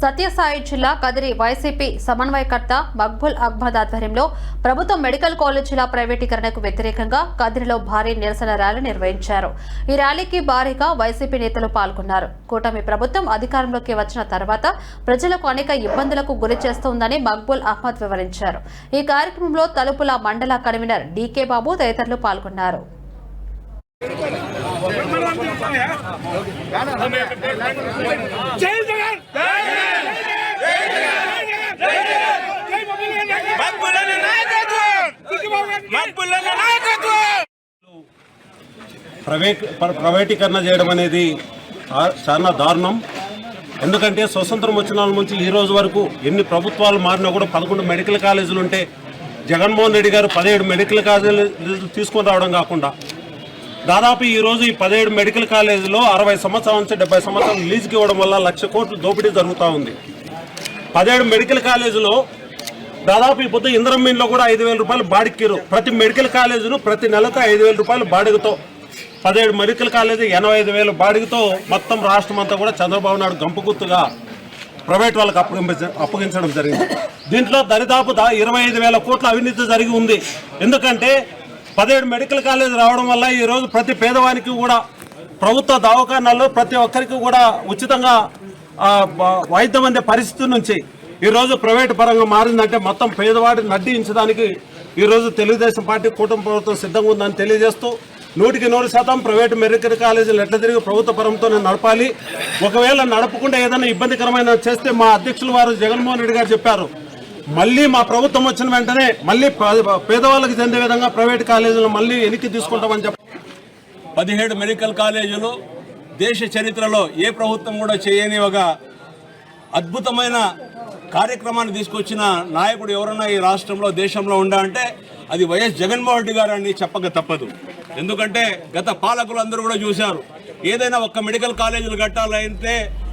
సత్యసాయి జిల్లా కదిరి వైసీపీ సమన్వయకర్త మక్బుల్ అహ్మద్ ఆధ్వర్యంలో ప్రభుత్వ మెడికల్ కాలేజీల ప్రైవేటీకరణకు వ్యతిరేకంగా కదిరిలో భారీ నిరసన ర్యాలీ నిర్వహించారు. ఈ ర్యాలీకి భారీగా వైసీపీ నేతలు పాల్గొన్నారు. కూటమి ప్రభుత్వం అధికారంలోకి వచ్చిన తర్వాత ప్రజలకు అనేక ఇబ్బందులకు గురి చేస్తోందని మక్బుల్ అహ్మద్ వివరించారు. ఈ కార్యక్రమంలో తలుపుల మండల కన్వీనర్ డీకే బాబు తదితరులు పాల్గొన్నారు. జై ప్రైవేట్ ప్రైవేటీకరణ చేయడం అనేది చాలా దారుణం. ఎందుకంటే స్వతంత్రం వచ్చిన నుంచి ఈ రోజు వరకు ఎన్ని ప్రభుత్వాలు మారినా కూడా పదకొండు మెడికల్ కాలేజీలు ఉంటే జగన్మోహన్ రెడ్డి గారు పదిహేడు మెడికల్ కాలేజీలు తీసుకొని రావడం కాకుండా దాదాపు ఈరోజు ఈ పదిహేడు మెడికల్ కాలేజీలో అరవై సంవత్సరాల నుంచి డెబ్బై సంవత్సరాలు లీజుకి ఇవ్వడం వల్ల లక్ష కోట్లు దోపిడీ జరుగుతూ ఉంది. పదిహేడు మెడికల్ కాలేజీలో దాదాపు ఈ పొద్దు ఇంద్రమీన్లో కూడా ఐదు వేల రూపాయలు బాడిక్కిరు. ప్రతి మెడికల్ కాలేజీను ప్రతి నెలకు ఐదు వేల రూపాయలు బాడిగతో. పదిహేడు మెడికల్ కాలేజీ ఎనభై ఐదు వేలు బాడిగతో మొత్తం రాష్ట్రం అంతా కూడా చంద్రబాబు నాయుడు గంపుగుర్తుగా ప్రైవేట్ వాళ్ళకి అప్పగించ అప్పగించడం జరిగింది. దీంట్లో దరిదాపు ఇరవై ఐదు వేల కోట్ల అవినీతి జరిగి ఉంది. ఎందుకంటే పదిహేడు మెడికల్ కాలేజ్ రావడం వల్ల ఈరోజు ప్రతి పేదవానికి కూడా ప్రభుత్వ దవాఖానాల్లో ప్రతి ఒక్కరికి కూడా ఉచితంగా వైద్యం అందే పరిస్థితి నుంచి ఈ రోజు ప్రైవేట్ పరంగా మారిందంటే మొత్తం పేదవాడిని నడ్డించడానికి ఈరోజు తెలుగుదేశం పార్టీ కూటమి ప్రభుత్వం సిద్ధంగా ఉందని తెలియజేస్తూ నూటికి నూరు శాతం ప్రైవేట్ మెడికల్ కాలేజీలు ఎట్లా తిరిగి ప్రభుత్వ పరంతోనే నడపాలి. ఒకవేళ నడపకుండా ఏదైనా ఇబ్బందికరమైన చేస్తే మా అధ్యక్షులు వారు జగన్మోహన్ రెడ్డి గారు చెప్పారు. మళ్ళీ మా ప్రభుత్వం వచ్చిన వెంటనే మళ్ళీ పేదవాళ్ళకి చెందే విధంగా ప్రైవేట్ కాలేజీలు మళ్ళీ వెనక్కి తీసుకుంటామని చెప్పి పదిహేడు మెడికల్ కాలేజీలు దేశ చరిత్రలో ఏ ప్రభుత్వం కూడా చేయని ఒక అద్భుతమైన కార్యక్రమాన్ని తీసుకొచ్చిన నాయకుడు ఎవరన్నా ఈ రాష్ట్రంలో దేశంలో ఉండా అంటే అది వైఎస్ జగన్మోహన్ రెడ్డి గారు అని చెప్పక తప్పదు. ఎందుకంటే గత పాలకులు అందరూ కూడా చూశారు. ఏదైనా ఒక్క మెడికల్ కాలేజీలు కట్టాలంటే